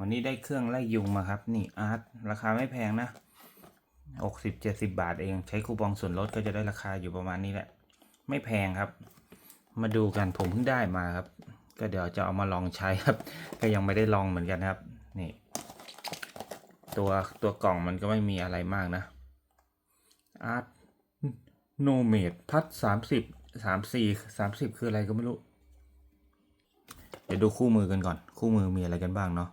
วันนี้ได้เครื่องไล่ยุงมาครับ นี่อาร์ตราคาไม่แพงนะหกสิบเจ็ดสิบาทเอง ใช้คูปองส่วนลดก็จะได้ราคาอยู่ประมาณนี้แหละ ไม่แพงครับ มาดูกันผมเพิ่งได้มาครับ ก็เดี๋ยวจะเอามาลองใช้ครับ ก็ยังไม่ได้ลองเหมือนกันครับ นี่ ตัวตัวกล่องมันก็ไม่มีอะไรมากนะอาร์ตโนเมดพัดสามสิบสามสี่สามสิบคืออะไรก็ไม่รู้ เดี๋ยวดูคู่มือกันก่อน คู่มือมีอะไรกันบ้างเนาะ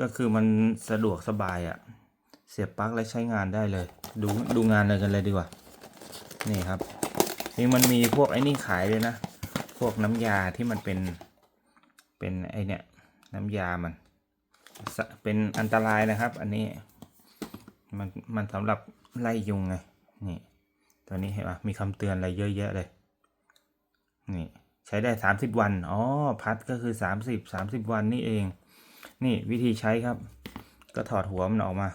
ก็คือมันสะดวกสบายอะ่ะ เสียบปลั๊กและใช้งานได้เลย ดูดูงานเลยกันเลยดีกว่า นี่ครับนี่มันมีพวกไอ้นี่ขายเลยนะ พวกน้ำยาที่มันเป็นเป็นไอเนี่ยน้ำยามัน เป็นอันตรายนะครับ อันนี้มันมันสำหรับไล่ยุงไงนี่ตัวนี้เห็นป่ะมีคำเตือนอะไรเยอะแยะเลย นี่ ใช้ได้สามสิบวัน อ๋อ พัดก็คือสามสิบสามสิบวันนี่เอง นี่วิธีใช้ครับ ก็ถอดหัวมันออกมา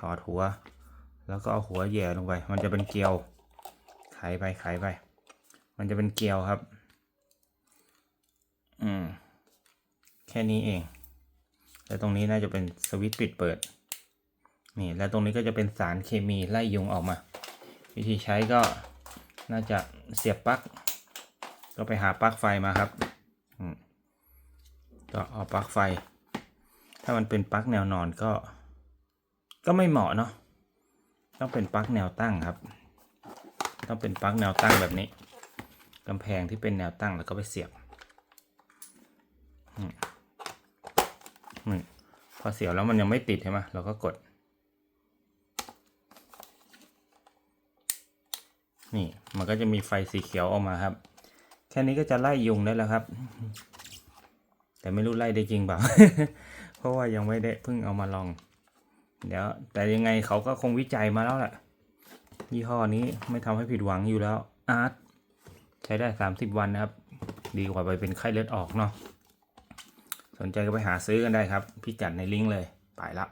ถอดหัว แล้วก็เอาหัวแย่ลงไป มันจะเป็นเกลียวไขไปไขไป มันจะเป็นเกลียวครับ อืม แค่นี้เอง แล้วตรงนี้น่าจะเป็นสวิตช์ปิดเปิด นี่ แล้วตรงนี้ก็จะเป็นสารเคมีไล่ยุงออกมา วิธีใช้ก็น่าจะเสียบปลั๊ก ก็ไปหาปลั๊กไฟมาครับ อืม ก็เอาปลั๊กไฟ ถ้ามันเป็นปลั๊กแนวนอนก็ ก็ไม่เหมาะเนาะต้องเป็นปลั๊กแนวตั้งครับ ต้องเป็นปลั๊กแนวตั้งแบบนี้กำแพงที่เป็นแนวตั้งแล้วก็ไปเสียบอืมพอเสียบแล้วมันยังไม่ติดใช่ไหมเราก็กด นี่มันก็จะมีไฟสีเขียวออกมาครับ แค่นี้ก็จะไล่ยุงได้แล้วครับ แต่ไม่รู้ไล่ได้จริงเปล่า เพราะว่ายังไม่ได้เพิ่งเอามาลอง เดี๋ยว แต่ยังไงเขาก็คงวิจัยมาแล้วแหละยี่ห้อนี้ไม่ทำให้ผิดหวังอยู่แล้วอาร์ตใช้ได้สามสิบวันนะครับ ดีกว่าไปเป็นไข้เลือดออกเนาะสนใจก็ไปหาซื้อกันได้ครับ พิกัดในลิงก์เลย ไปละ